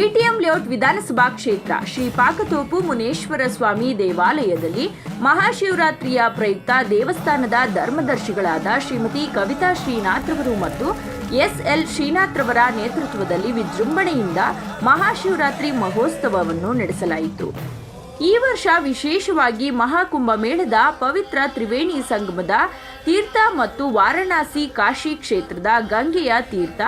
BTM layout ವಿಧಾನಸಭಾ ಕ್ಷೇತ್ರ, ಶ್ರೀ ಪಾಕತೋಪು ಮುನೇಶ್ವರ ಸ್ವಾಮಿ ದೇವಾಲಯದಲ್ಲಿ ಮಹಾಶಿವರಾತ್ರಿಯ ಪ್ರಯುಕ್ತ ದೇವಸ್ಥಾನದ ಧರ್ಮದರ್ಶಿಗಳಾದ ಶ್ರೀಮತಿ ಕವಿತಾ ಶ್ರೀನಾಥ್ರವರು ಮತ್ತು ಎಸ್ಎಲ್ ಶ್ರೀನಾಥ್ರವರ ನೇತೃತ್ವದಲ್ಲಿ ವಿಜೃಂಭಣೆಯಿಂದ ಮಹಾಶಿವರಾತ್ರಿ ಮಹೋತ್ಸವವನ್ನು ನಡೆಸಲಾಯಿತು. ಈ ವರ್ಷ ವಿಶೇಷವಾಗಿ ಮಹಾಕುಂಭ ಮೇಳದ ಪವಿತ್ರ ತ್ರಿವೇಣಿ ಸಂಗಮದ ತೀರ್ಥ ಮತ್ತು ವಾರಣಾಸಿ ಕಾಶಿ ಕ್ಷೇತ್ರದ ಗಂಗೆಯ ತೀರ್ಥ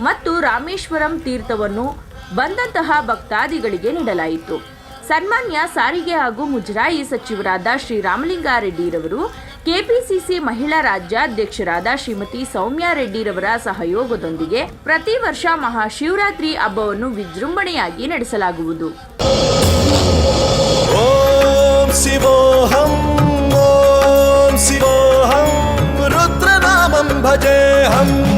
ಮತ್ತು ರಾಮೇಶ್ವರಂ ತೀರ್ಥವನ್ನು ಬಂದಂತಹ ಭಕ್ತಾದಿಗಳಿಗೆ ನೀಡಲಾಯಿತು. ಸನ್ಮಾನ್ಯ ಸಾರಿಗೆ ಹಾಗೂ ಮುಜರಾಯಿ ಸಚಿವರಾದ ಶ್ರೀ ಶ್ರೀರಾಮಲಿಂಗಾರೆಡ್ಡಿರವರು ಕೆಪಿಸಿಸಿ ಮಹಿಳಾ ರಾಜ್ಯಾಧ್ಯಕ್ಷರಾದ ಶ್ರೀಮತಿ ಸೌಮ್ಯಾ ರೆಡ್ಡಿರವರ ಸಹಯೋಗದೊಂದಿಗೆ ಪ್ರತಿ ವರ್ಷ ಮಹಾಶಿವರಾತ್ರಿ ಹಬ್ಬವನ್ನು ವಿಜೃಂಭಣೆಯಾಗಿ ನಡೆಸಲಾಗುವುದು. ಓಂ ರುದ್ರನಾಮಂ ಭಜೆ ಹಂ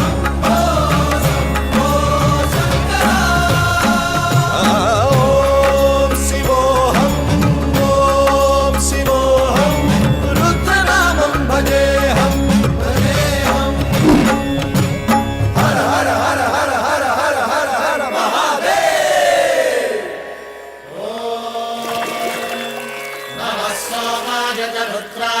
Putra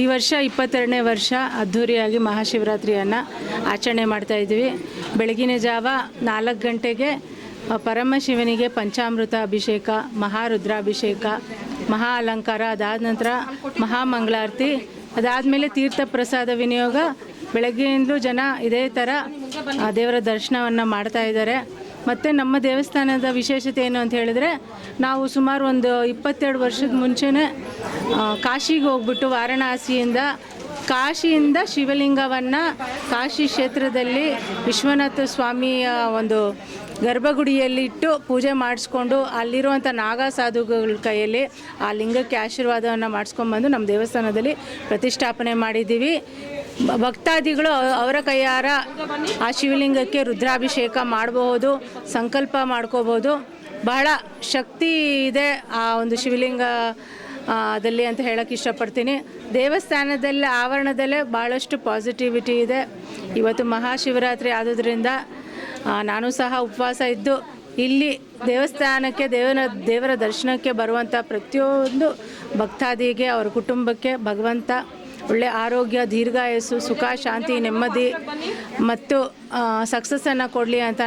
ಈ ವರ್ಷ ಇಪ್ಪತ್ತೆರಡನೇ ವರ್ಷ ಅದ್ಧೂರಿಯಾಗಿ ಮಹಾಶಿವರಾತ್ರಿಯನ್ನು ಆಚರಣೆ ಮಾಡ್ತಾ ಇದ್ದೀವಿ. ಬೆಳಗಿನ ಜಾವ ನಾಲ್ಕು ಗಂಟೆಗೆ ಪರಮಶಿವನಿಗೆ ಪಂಚಾಮೃತ ಅಭಿಷೇಕ, ಮಹಾರುದ್ರಾಭಿಷೇಕ, ಮಹಾ ಅಲಂಕಾರ, ಅದಾದ ನಂತರ ಮಹಾಮಂಗಳಾರತಿ ಅದಾದಮೇಲೆ ತೀರ್ಥ ಪ್ರಸಾದ ವಿನಿಯೋಗ. ಬೆಳಗ್ಗೆಯಿಂದಲೂ ಜನ ಇದೇ ಥರ ದೇವರ ದರ್ಶನವನ್ನು ಮಾಡ್ತಾ ಇದ್ದಾರೆ. ಮತ್ತು ನಮ್ಮ ದೇವಸ್ಥಾನದ ವಿಶೇಷತೆ ಏನು ಅಂತ ಹೇಳಿದ್ರೆ, ನಾವು ಸುಮಾರು ಒಂದು ಇಪ್ಪತ್ತೆರಡು ವರ್ಷದ ಮುಂಚೆನೇ ಕಾಶಿಗೆ ಹೋಗ್ಬಿಟ್ಟು ವಾರಣಾಸಿಯಿಂದ, ಕಾಶಿಯಿಂದ ಶಿವಲಿಂಗವನ್ನು ಕಾಶಿ ಕ್ಷೇತ್ರದಲ್ಲಿ ವಿಶ್ವನಾಥ ಸ್ವಾಮಿಯ ಒಂದು ಗರ್ಭಗುಡಿಯಲ್ಲಿ ಇಟ್ಟು ಪೂಜೆ ಮಾಡಿಸ್ಕೊಂಡು ಅಲ್ಲಿರುವಂಥ ನಾಗಾ ಸಾಧುಗಳ ಕೈಯಲ್ಲಿ ಆ ಲಿಂಗಕ್ಕೆ ಆಶೀರ್ವಾದವನ್ನು ಮಾಡಿಸ್ಕೊಂಬಂದು ನಮ್ಮ ದೇವಸ್ಥಾನದಲ್ಲಿ ಪ್ರತಿಷ್ಠಾಪನೆ ಮಾಡಿದ್ದೀವಿ. ಭಕ್ತಾದಿಗಳು ಅವರ ಕೈಯಾರ ಆ ಶಿವಲಿಂಗಕ್ಕೆ ರುದ್ರಾಭಿಷೇಕ ಮಾಡಬಹುದು, ಸಂಕಲ್ಪ ಮಾಡ್ಕೋಬೋದು ಬಹಳ ಶಕ್ತಿ ಇದೆ ಆ ಒಂದು ಶಿವಲಿಂಗ ಅದಲ್ಲಿ ದಲ್ಲಿ ಅಂತ ಹೇಳಕ್ಕೆ ಇಷ್ಟಪಡ್ತೀನಿ. ದೇವಸ್ಥಾನದಲ್ಲಿ, ಆವರಣದಲ್ಲೇ ಭಾಳಷ್ಟು ಪಾಸಿಟಿವಿಟಿ ಇದೆ. ಇವತ್ತು ಮಹಾಶಿವರಾತ್ರಿ ಆದುದರಿಂದ ನಾನು ಸಹ ಉಪವಾಸ ಇದ್ದು, ಇಲ್ಲಿ ದೇವಸ್ಥಾನಕ್ಕೆ, ದೇವನ, ದೇವರ ದರ್ಶನಕ್ಕೆ ಬರುವಂಥ ಪ್ರತಿಯೊಂದು ಭಕ್ತಾದಿಗೆ, ಅವರ ಕುಟುಂಬಕ್ಕೆ ಭಗವಂತ ಒಳ್ಳೆ ಆರೋಗ್ಯ, ದೀರ್ಘಾಯಸ್ಸು, ಸುಖ, ಶಾಂತಿ, ನೆಮ್ಮದಿ ಮತ್ತು ಸಕ್ಸಸ್ಸನ್ನು ಕೊಡಲಿ ಅಂತ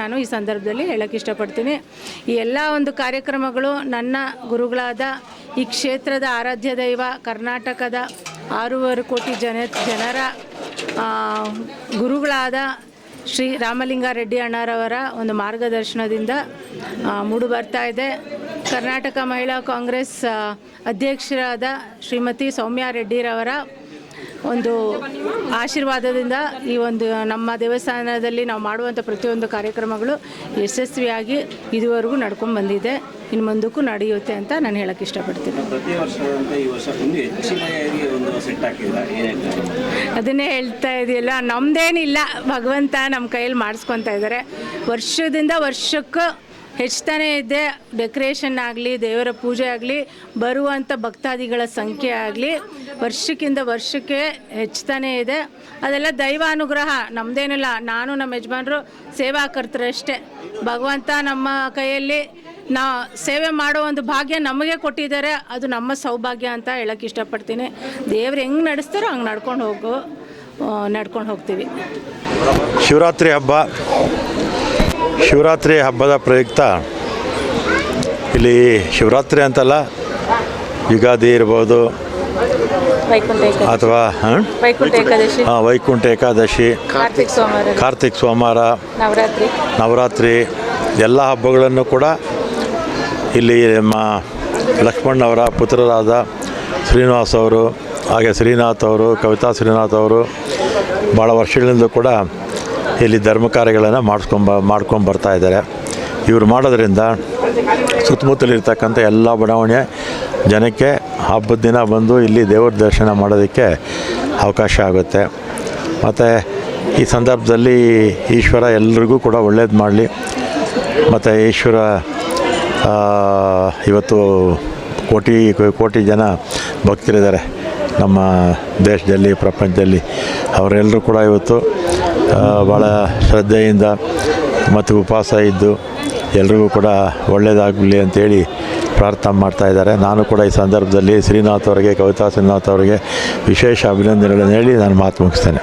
ನಾನು ಈ ಸಂದರ್ಭದಲ್ಲಿ ಹೇಳಕ್ಕೆ ಇಷ್ಟಪಡ್ತೀನಿ. ಈ ಎಲ್ಲ ಒಂದು ಕಾರ್ಯಕ್ರಮಗಳು ನನ್ನ ಗುರುಗಳಾದ ಈ ಕ್ಷೇತ್ರದ ಆರಾಧ್ಯ ದೈವ, ಕರ್ನಾಟಕದ ಆರೂವರೆ ಕೋಟಿ ಜನ, ಜನರ ಗುರುಗಳಾದ ಶ್ರೀ ರಾಮಲಿಂಗಾರೆಡ್ಡಿ ಅಣ್ಣರವರ ಒಂದು ಮಾರ್ಗದರ್ಶನದಿಂದ ಮೂಡಿ ಮೂಡು ಬರ್ತಾ ಇದೆ. ಕರ್ನಾಟಕ ಮಹಿಳಾ ಕಾಂಗ್ರೆಸ್ ಅಧ್ಯಕ್ಷರಾದ ಶ್ರೀಮತಿ ಸೌಮ್ಯಾ ರೆಡ್ಡಿರವರ ಒಂದು ಆಶೀರ್ವಾದದಿಂದ ಈ ಒಂದು ನಮ್ಮ ದೇವಸ್ಥಾನದಲ್ಲಿ ನಾವು ಮಾಡುವಂಥ ಪ್ರತಿಯೊಂದು ಕಾರ್ಯಕ್ರಮಗಳು ಯಶಸ್ವಿಯಾಗಿ ಇದುವರೆಗೂ ನಡ್ಕೊಂಡು ಬಂದಿದೆ. ಇನ್ನು ಮುಂದಕ್ಕೂ ನಡೆಯುತ್ತೆ ಅಂತ ನಾನು ಹೇಳಕ್ಕೆ ಇಷ್ಟಪಡ್ತೀನಿ. ಅದನ್ನೇ ಹೇಳ್ತಾ ಇದೆಯಲ್ಲ ನಮ್ಮದೇನಿಲ್ಲ ಭಗವಂತ ನಮ್ಮ ಕೈಯಲ್ಲಿ ಮಾಡಿಸ್ಕೊತಾ ಇದ್ದಾರೆ. ವರ್ಷದಿಂದ ವರ್ಷಕ್ಕೂ ಹೆಚ್ಚುತ್ತಾನೆ ಇದೆ. ಡೆಕೋರೇಷನ್ ಆಗಲಿ, ದೇವರ ಪೂಜೆ ಆಗಲಿ ಬರುವಂಥ ಭಕ್ತಾದಿಗಳ ಸಂಖ್ಯೆ ಆಗಲಿ, ವರ್ಷಕ್ಕಿಂತ ವರ್ಷಕ್ಕೆ ಹೆಚ್ಚುತ್ತಾನೆ ಇದೆ. ಅದೆಲ್ಲ ದೈವಾನುಗ್ರಹ ನಮ್ಮದೇನಿಲ್ಲ ನಾನು ನಮ್ಮ ಯಜಮಾನರು ಸೇವಾಕರ್ತರಷ್ಟೇ ಭಗವಂತ ನಮ್ಮ ಕೈಯಲ್ಲಿ ನಾ ಸೇವೆ ಮಾಡೋ ಒಂದು ಭಾಗ್ಯ ನಮಗೆ ಕೊಟ್ಟಿದ್ದಾರೆ. ಅದು ನಮ್ಮ ಸೌಭಾಗ್ಯ ಅಂತ ಹೇಳಕ್ಕೆ ಇಷ್ಟಪಡ್ತೀನಿ. ದೇವ್ರು ಹೆಂಗೆ ನಡೆಸ್ತಾರೋ ಹಂಗೆ ನಡ್ಕೊಂಡು ಹೋಗು ನಡ್ಕೊಂಡು ಹೋಗ್ತೀವಿ. ಶಿವರಾತ್ರಿ ಹಬ್ಬ. ಶಿವರಾತ್ರಿ ಹಬ್ಬದ ಪ್ರಯುಕ್ತ. ಇಲ್ಲಿ ಶಿವರಾತ್ರಿ ಅಂತಲ್ಲ ಯುಗಾದಿ ಇರ್ಬೋದು ಅಥವಾ ಹಾಂ? ವೈಕುಂಠ ಏಕಾದಶಿ. ಕಾರ್ತಿಕ್ ಸೋಮವಾರ. ಕಾರ್ತಿಕ್ ಸೋಮವಾರ ನವರಾತ್ರಿ. ನವರಾತ್ರಿ ಎಲ್ಲ ಹಬ್ಬಗಳನ್ನು ಕೂಡ ಇಲ್ಲಿ ನಮ್ಮ ಲಕ್ಷ್ಮಣ್ಣವರ ಪುತ್ರರಾದ ಶ್ರೀನಿವಾಸ್ ಅವರು ಹಾಗೆ ಶ್ರೀನಾಥ್ ಅವರು ಕವಿತಾ ಶ್ರೀನಾಥ್ ಅವರು ಭಾಳ ವರ್ಷಗಳಿಂದ ಕೂಡ ಇಲ್ಲಿ ಧರ್ಮ ಕಾರ್ಯಗಳನ್ನು ಮಾಡಿಸ್ಕೊಂಬ, ಮಾಡ್ಕೊಂಡು ಬರ್ತಾ ಇದ್ದಾರೆ. ಇವರು ಮಾಡೋದ್ರಿಂದ ಸುತ್ತಮುತ್ತಲಿರ್ತಕ್ಕಂಥ ಎಲ್ಲ ಬಡಾವಣೆ ಜನಕ್ಕೆ ಹಬ್ಬದ ದಿನ ಬಂದು ಇಲ್ಲಿ ದೇವರ ದರ್ಶನ ಮಾಡೋದಕ್ಕೆ ಅವಕಾಶ ಆಗುತ್ತೆ. ಮತ್ತು ಈ ಸಂದರ್ಭದಲ್ಲಿ ಈಶ್ವರ ಎಲ್ರಿಗೂ ಕೂಡ ಒಳ್ಳೇದು ಮಾಡಲಿ. ಮತ್ತು ಈಶ್ವರ ಇವತ್ತು ಕೋಟಿ ಕೋಟಿ ಜನ ಭಕ್ತರಿದ್ದಾರೆ ನಮ್ಮ ದೇಶದಲ್ಲಿ, ಪ್ರಪಂಚದಲ್ಲಿ. ಅವರೆಲ್ಲರೂ ಕೂಡ ಇವತ್ತು ಭಾಳ ಶ್ರದ್ಧೆಯಿಂದ ಮತ್ತು ಉಪವಾಸ ಇದ್ದು ಎಲ್ರಿಗೂ ಕೂಡ ಒಳ್ಳೆಯದಾಗಲಿ ಅಂತೇಳಿ ಪ್ರಾರ್ಥನೆ ಮಾಡ್ತಾ ಇದ್ದಾರೆ. ನಾನು ಕೂಡ ಈ ಸಂದರ್ಭದಲ್ಲಿ ಶ್ರೀನಾಥ್ ಅವರಿಗೆ, ಕವಿತಾ ಶ್ರೀನಾಥ್ ಅವರಿಗೆ ವಿಶೇಷ ಅಭಿನಂದನೆಗಳನ್ನು ಹೇಳಿ ನಾನು ಮಾತು ಮುಗಿಸ್ತೇನೆ.